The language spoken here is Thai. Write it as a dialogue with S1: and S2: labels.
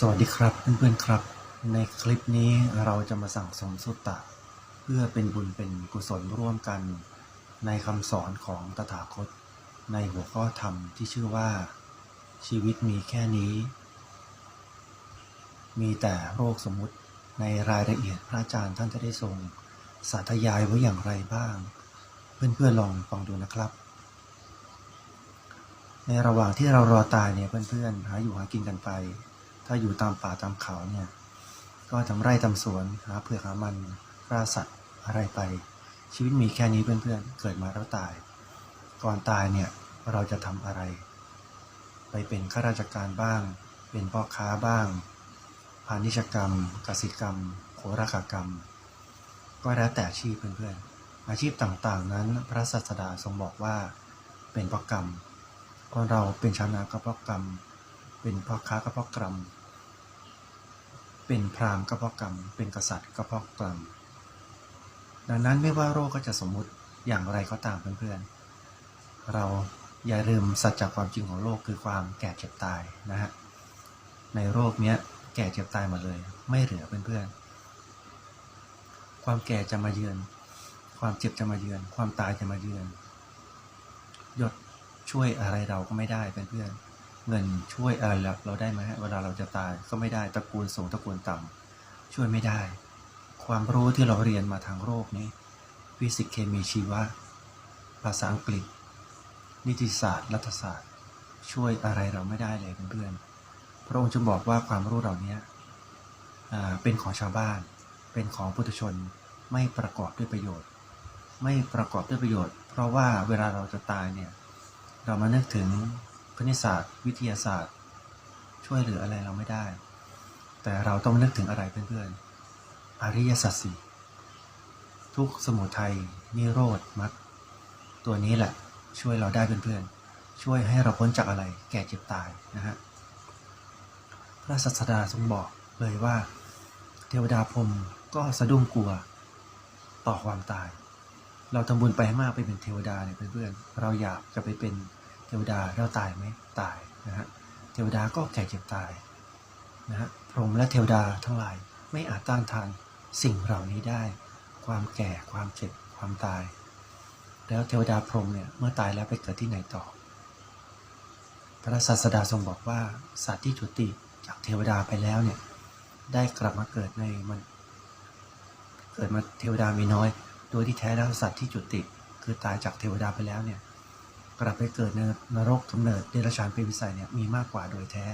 S1: สวัสดีครับเพื่อนๆครับ ในคลิปนี้เราจะมาสั่งสมสุตตะ เพื่อเป็นบุญเป็นกุศลร่วมกัน ในคำสอนของตถาคต ในหัวข้อธรรมที่ชื่อว่า ชีวิตมีแค่นี้ มีแต่โรคสมมุติในรายละเอียดพระอาจารย์ท่านจะได้ทรงสาธยายไว้อย่างไรบ้าง เพื่อนๆลองฟังดูนะครับ ในระหว่างที่เรารอตายเนี่ยเพื่อนๆหาอยู่หากินกันไป ถ้าอยู่ตามป่าตามเขาเนี่ย ก็ทำไร่ทำสวนหาเผือกหามันล่าสัตว์อะไรไป ชีวิตมีแค่นี้เพื่อนๆ เกิดมาแล้วตาย ก่อนตายเนี่ยเราจะทำอะไร ไปเป็นข้าราชการบ้าง เป็นพ่อค้าบ้าง พาณิชกรรม กสิกรรมโคราคกรรม ก็แล้วแต่อาชีพเพื่อนๆ อาชีพต่างๆนั้น พระศาสดาทรงบอกว่าเป็นเพราะกรรมคนเราเป็นชาวนาก็เพราะกรรม เป็นพ่อค้าก็เพราะกรรม เป็นพราหมณ์ก็เพราะกรรม เป็นกษัตริย์ก็เพราะกรรม ดังนั้นไม่ว่าโรคก็จะสมมุติอย่างไรก็ตามเพื่อนๆ เราอย่าลืมสัจจความจริงของโลกคือความแก่เจ็บตายนะฮะ ในโรคเนี้ยแก่เจ็บตายหมดเลย ไม่เหลือเพื่อนๆ ความแก่จะมาเยือน ความเจ็บจะมาเยือน ความตายจะมาเยือนยศช่วยอะไรเราก็ไม่ได้เพื่อนๆ เงินช่วยอะไรเราได้ไหมเวลาเราจะตายก็ไม่ได้ตระกูลสูงตระกูลต่ำช่วยไม่ได้ ความรู้ที่เราเรียนมาทางโลกนี้ฟิสิกส์เคมีชีวะ ภาษาอังกฤษ นิติศาสตร์ รัฐศาสตร์ ช่วยอะไรเราไม่ได้เลยเพื่อนๆพระองค์จะบอกว่าความรู้เหล่านี้เป็นของชาวบ้าน เป็นของปุถุชนไม่ประกอบด้วยประโยชน์ ไม่ประกอบด้วยประโยชน์ เพราะว่าเวลาเราจะตายเนี่ยเรามานึกถึง ณิตศาสตร์ วิทยาศาสตร์ ช่วยเหลืออะไรเราไม่ได้ แต่เราต้องนึกถึงอะไรเพื่อนๆ อริยสัจสี่ทุกสมุทัยนิโรธมรรคตัวนี้แหละช่วยเราได้เพื่อนๆ ช่วยให้เราพ้นจากอะไร แก่เจ็บตายนะฮะ พระศาสดาทรงบอกเลยว่า เทวดาพรมก็สะดุ้งกลัวต่อความตาย เราทำบุญไปให้มากไปเป็นเทวดาเนี่ยเพื่อนๆ เราอยากจะไปเป็น ทวดาเราตายไหมตายนะฮะเทวดาก็แก่เจ็บตายนะฮะพรหมและเทวดาทั้งหลายไม่อาจต้านทานสิ่งเหล่านี้ได้ ความแก่ความเจ็บความตาย แล้วเทวดาพรหมเนี่ยเมื่อตายแล้วไปเกิดที่ไหนต่อ พระศาสดาทรงบอกว่าสัตว์ที่จุติจากเทวดาไปแล้วเนี่ยได้กลับมาเกิดในมัน เกิดมาเทวดามีน้อย โดยที่แท้แล้วสัตว์ที่จุติคือตายจากเทวดาไปแล้วเนี่ย กลับไปเกิดในนรกกำเนิดเดรัจฉานเป็นวิสัยเนี่ยมีมากกว่าโดยแท้